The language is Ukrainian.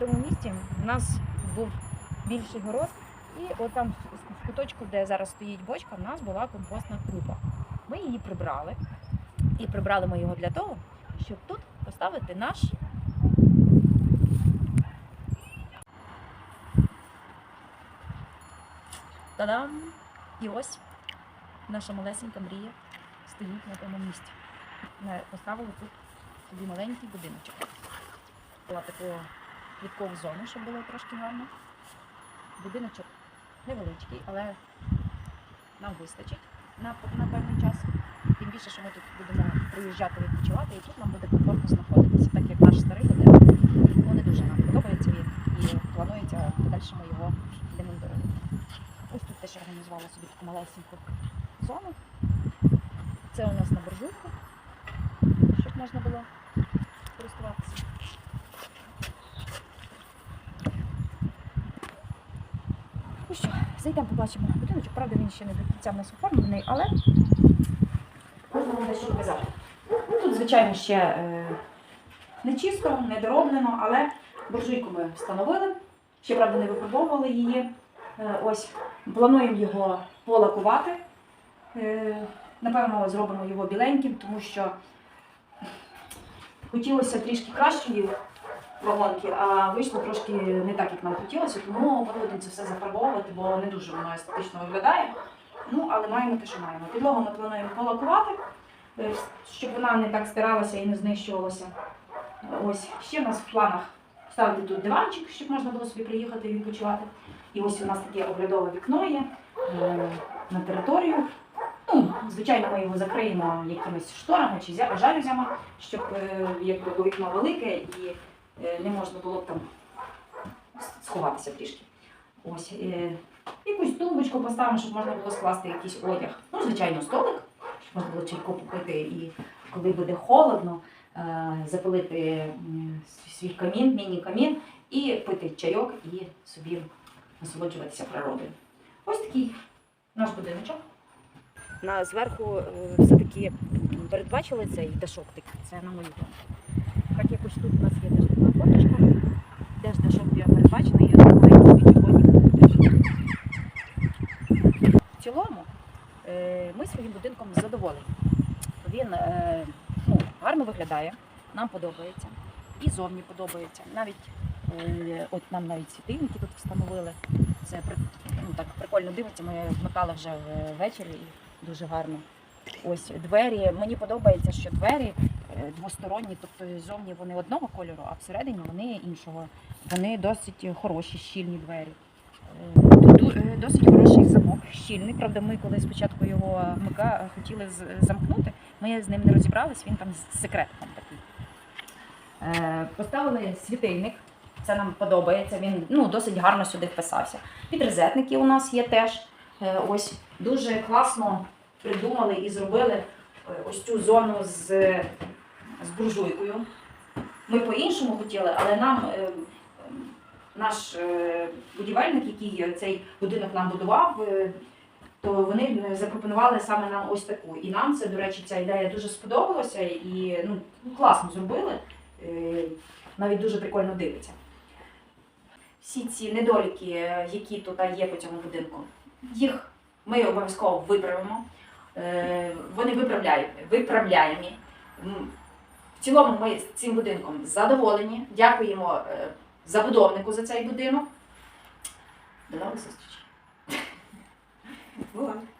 на цьому місці в нас був більший город, і от там в куточку, де зараз стоїть бочка, в нас була компостна купа. Ми її прибрали. І прибрали ми його для того, щоб тут поставити наш Та-дам! І ось наша малесенька мрія стоїть на тому місці. Ми поставили тут собі маленький будиночок. Була таку квіткову зону, щоб було трошки гарно. Будиночок невеличкий, але нам вистачить на, на певний час. Тим більше, що ми тут будемо приїжджати відпочивати, і тут нам буде комфортно знаходитися, так як наш старий готель. Ну, не дуже нам подобається він і планується в подальшому його демонтувати. Ось тут теж організувала собі таку малесеньку зону. Це у нас на буржуйку, щоб можна було користуватися. Ну що, зайдемо, побачимо на будиночок. Правда, він ще не до кінця в нас оформлений, але можна вам дещо показати. Ну, тут, звичайно, ще е, не чисто, не дороблено, але буржуйку ми встановили. Ще, правда, не випробовували її. Е, ось плануємо його полакувати. Е, Напевно, зробимо його біленьким, тому що хотілося трішки кращої вагонки, а вийшло трошки не так, як нам хотілося, тому будемо це все зафарбовувати, бо не дуже воно естетично виглядає. Ну, але маємо те, що маємо. Підлогу ми плануємо полакувати, е, щоб вона не так стиралася і не знищувалася. Ось ще в нас в планах ставити тут диванчик, щоб можна було собі приїхати і відпочивати. І ось у нас таке оглядове вікно є е, на територію. Ну, звичайно, ми його закриємо якимись шторами чи жалюзями, щоб е, якби вікно велике і не можна було б там сховатися трішки. Ось е, якусь тумбочку поставимо, щоб можна було скласти якийсь одяг. Ну, звичайно, столик, щоб можна було чайку попити і коли буде холодно, е, запалити свій камін, міні-камін і пити чайок і собі насолоджуватися природою. Ось такий наш будиночок. На зверху е, все-таки передбачили цей дашок такий, це на мою думку. Так якось тут у нас є теж така фоточка, теж дашок я передбачений, я думаю, підходить теж. В цілому е, ми своїм будинком задоволені. Він е, ну, гарно виглядає, нам подобається. І зовні подобається. Навіть е, от нам навіть світильники тут встановили. Це ну, так прикольно дивиться. Ми вмикали вже ввечері і дуже гарно. Ось двері. Мені подобається, що двері двосторонні, тобто зовні вони одного кольору, а всередині вони іншого. Вони досить хороші, щільні двері. Е, е, досить хороший замок, щільний. Правда, ми коли спочатку його вмика, хотіли замкнути, ми з ним не розібрались, він там з секретом такий. Е, Поставили світильник, це нам подобається. Він ну, досить гарно сюди вписався. Підрозетники у нас є теж. Е, Ось дуже класно придумали і зробили е, ось цю зону з, з буржуйкою. Ми по-іншому хотіли, але нам е, е, наш е, будівельник, який цей будинок нам будував, е, то вони запропонували саме нам ось таку. І нам це, до речі, ця ідея дуже сподобалася і ну, класно зробили. Е, Навіть дуже прикольно дивиться. Всі ці недоліки, е, які тут є по цьому будинку, їх ми обов'язково виправимо. Е, Вони виправляють, виправляємі цілому ми з цим будинком задоволені. Дякуємо е, забудовнику за цей будинок. До нових зустрічей. Бувайте.